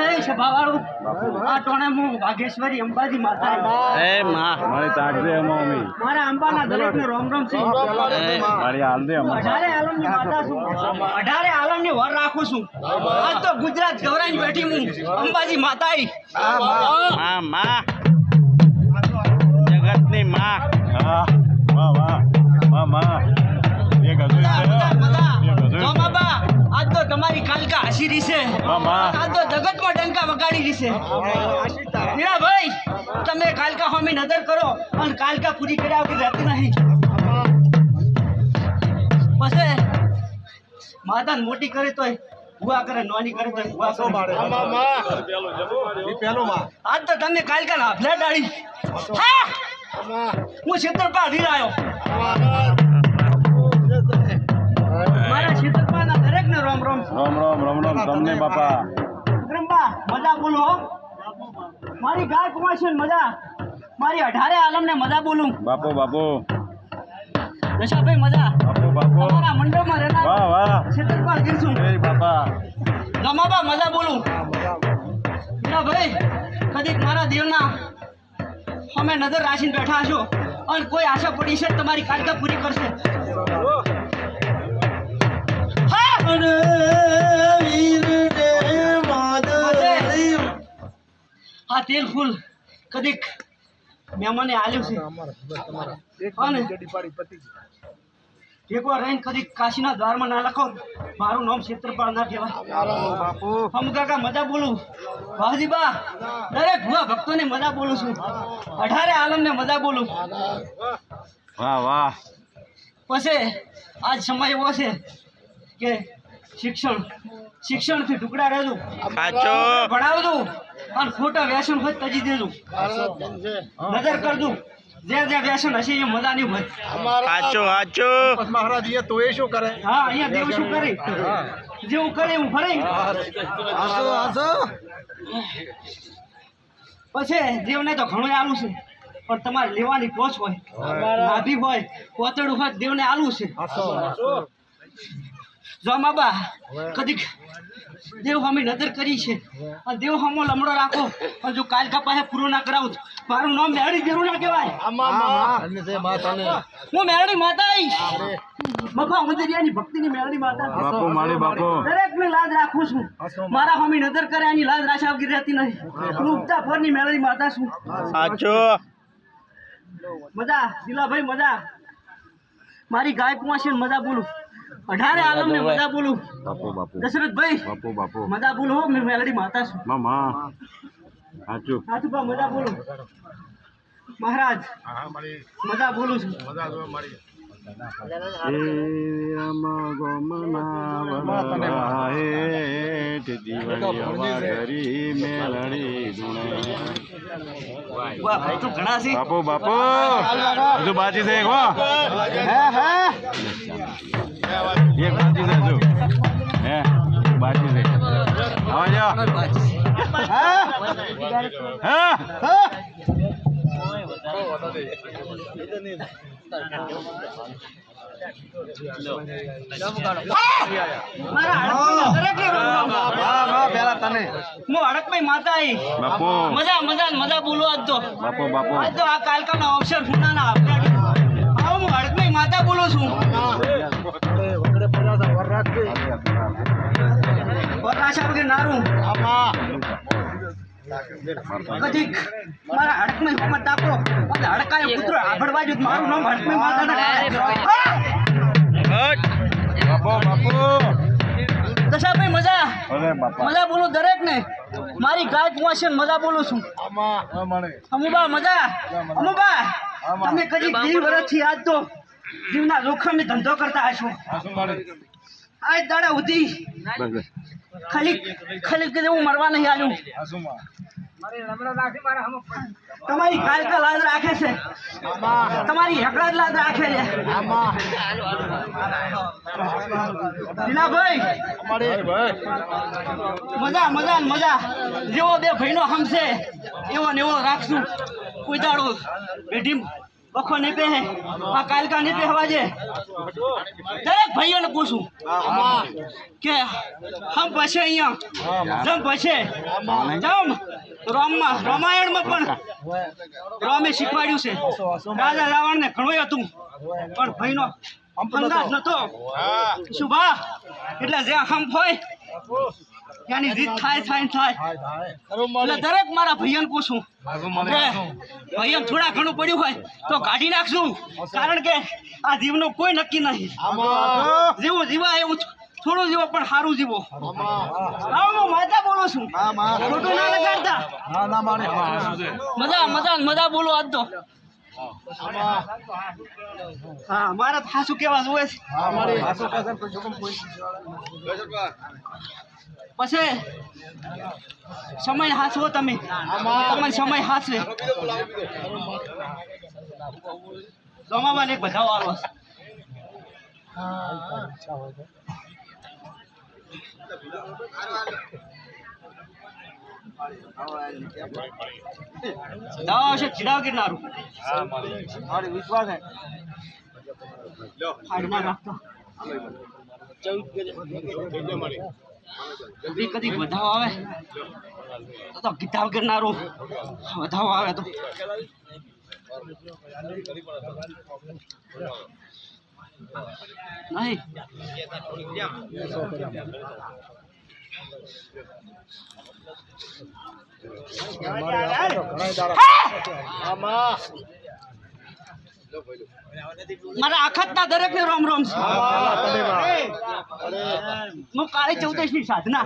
એ સભાવાળું. આ ટોણે હું વાઘેશ્વરી અંબાજી માતા એ માં. મારી અંબાના દરેકને રોમ રોમ છે મારી હાલ દે હું અમો અઢારે આલમની વર રાખું છું. આજ તો ગુજરાત ગૌરાઈ બેઠી હું. અંબાજી માતા હસી રહી છે આજ તો જગતમાં ડંકા વગાડી રહી છે મીરાભાઈ તમે કાલકા હોમી નજર કરો અને કાલકા પૂરી કર્યા વગર રહેતી નહીં પછી માતાને મોટી કરે તોય ભૂવા કરે નાની કરે તોય ભૂવા કરે. આજ તો તમે કાલકા હા! હું મારા રોમ રોમ. રામ રામ રામ રામ. તમને બાપા. વિક્રમબા મજા બોલો મારી ગાય કુમાર છે મજા. મારી અઢારે આલમને મજા બોલું. બાપો બાપો. દશાભાઈ મજા. બાપો બાપો. તમારા મંડળમાં રહેનાર વાહ વાહ. છેતરપાલ ગીરશું. એ બાપા. ગમાબા મજા બોલું. ભાઈ કદીક મારા દેવના અમે નજર રાખીને બેઠા છો અને કોઈ આશા પડી છે તમારી કાયદા પૂરી કરશે. તેલ ફૂલ. કદીક મહેમાને આલ્યું છે. એકવાર રહીને કદીક કાશીના દ્વારમાં ના લખો. મારું નામ ક્ષેત્રપાળ ના કહેવાય. હમ કાકા મજા બોલું. વાહજીબા દરેક ભુવા ભક્તોને મજા બોલું છું. અઢારે આલમને મજા બોલું. વાહ વાહ. પછી આજ સમય એવો છે કે શિક્ષણ શિક્ષણથી ટુકડા રહેલું. સાચો. ભણાવજો અને ખોટા વ્યસન હોય તજી દેજો નજર કરજો જે જે વ્યસન હશે એ મજા નહીં હોય સાચો સાચો મહારાજ એ તો એ શું કરે? હા અહીંયા દેવ શું કરે? જેવું કરે એવું ફરે પછી દેવને તો ઘણું આલું છે. પણ તમારે લેવાની પોચ હોય. નાભી હોય કોતડું હોય દેવને આલું છે. જો માબા કદીક દેવ અમે નજર કરી છે. અને દેવ હમો લમડો રાખો. અને જો કાલકા પાસે પૂરો ના કરાવું. મારું નામ મેળડી જરૂર ના કહેવાય. હું મેળડી માતા આવીશ. બાપા મંદિરિયાની ભક્તિની મેળડી માતા બાપો મારી બાપો. દરેક ને લાજ રાખું છું. મારા હમી નજર કરે એની લાજ રાશા વગર રહેતી નહીં. હું ઉપતા ફરની મેળવી માતા છું. સાચો. મજા દિલાભાઈ મજા. મારી ગાય કુંવાસી મજા બોલું. અઢારે આલમને મજા બોલું. બાપુ બાપુ. દશરથભાઈ બાપુ બાપુ. મજા બોલું હો મેં મેલડી માતા છું. મામા. સાચું. હાથુભા મજા બોલું. મહારાજ મજા બોલું છું. એ આમાં મારી બાપુ બાપુ. બાજી છે એક હો? એક છે હજુ હે? બાજી છે હા. હું આઈ બાપુ. મજા મજા મજા બોલું આજ તો. બાપુ બાપુ. આજ તો આ કાલકાનો અવસર ફૂટાના આપણે આવો હું હડકભાઈ માતા બોલું છું. વરરાશા વગર નારું. કદીક મારા હડકમાં હુકમત આપો અને હડકાએ કૂતરો આભડવા જો મારું નામ હડકમાં માતા બાપુ બાપુ. દશાભાઈ મજા? મજા બોલું દરેક ને મારી ગાય છે મજા બોલું છું. અમુબા મજા? અમુબા તમે કદી વીસ વર્ષથી આજ તો જીવના જોખમે ધંધો કરતા હશો. આજ દાડા ઉધી ખાલી ખાલી કે હું મરવા નહીં આવ્યું. તમારી કાલકા લાજ રાખે છે. તમારી હેકડા જ લાજ રાખે છે. દિલાભાઈ મજા મજા મજા. જેવો બે ભાઈનો હમશે એવો ને એવો રાખશું. કોઈ દાડો પેઢી બખો નહીં પહેરે. આ કાલકા નહીં પહેરવા જે દરેક ભાઈઓને પૂછું. કે હમ પછી અહીંયા? જમ પછી? જમ. રોમમાં, રામાયણમાં પણ રામે શીખવાડ્યું છે. રાજા રાવણને ઘણું હતું. પણ ભાઈનો અંદાજ નતો શું બા? એટલે જ્યાં હમ હોય ત્યાંની જીત થાય થાય થાય. એટલે દરેક મારા ભાઈઓને પૂછું. કે થોડા ઘણું પડ્યું હોય તો કાઢી નાખશું. કારણ કે આ જીવનું કોઈ નક્કી નહીં. જેવું જીવા એવું થોડું જીવો પણ સારું જીવો. હું માતા બોલું છું. ખોટું ના લગાડતા. મજા મજા મજા બોલો આજ તો. હા મારા તો હાસુ કેવા જોવે છે. પછી સમય હાચવો તમે. તમે સમય હાચવે જમાવાને એક બધા વાળો છે. આવશે ચીડાવ ગિરનારું હાડ ના રાખતો. કદી કદી વધાવ આવે. તો કિતાબ ગિરનારો વધાવો આવે તો. નહીં. મારા આખતના દરેકને રોમ રોમ છે હું કાળી ચૌદશની સાધના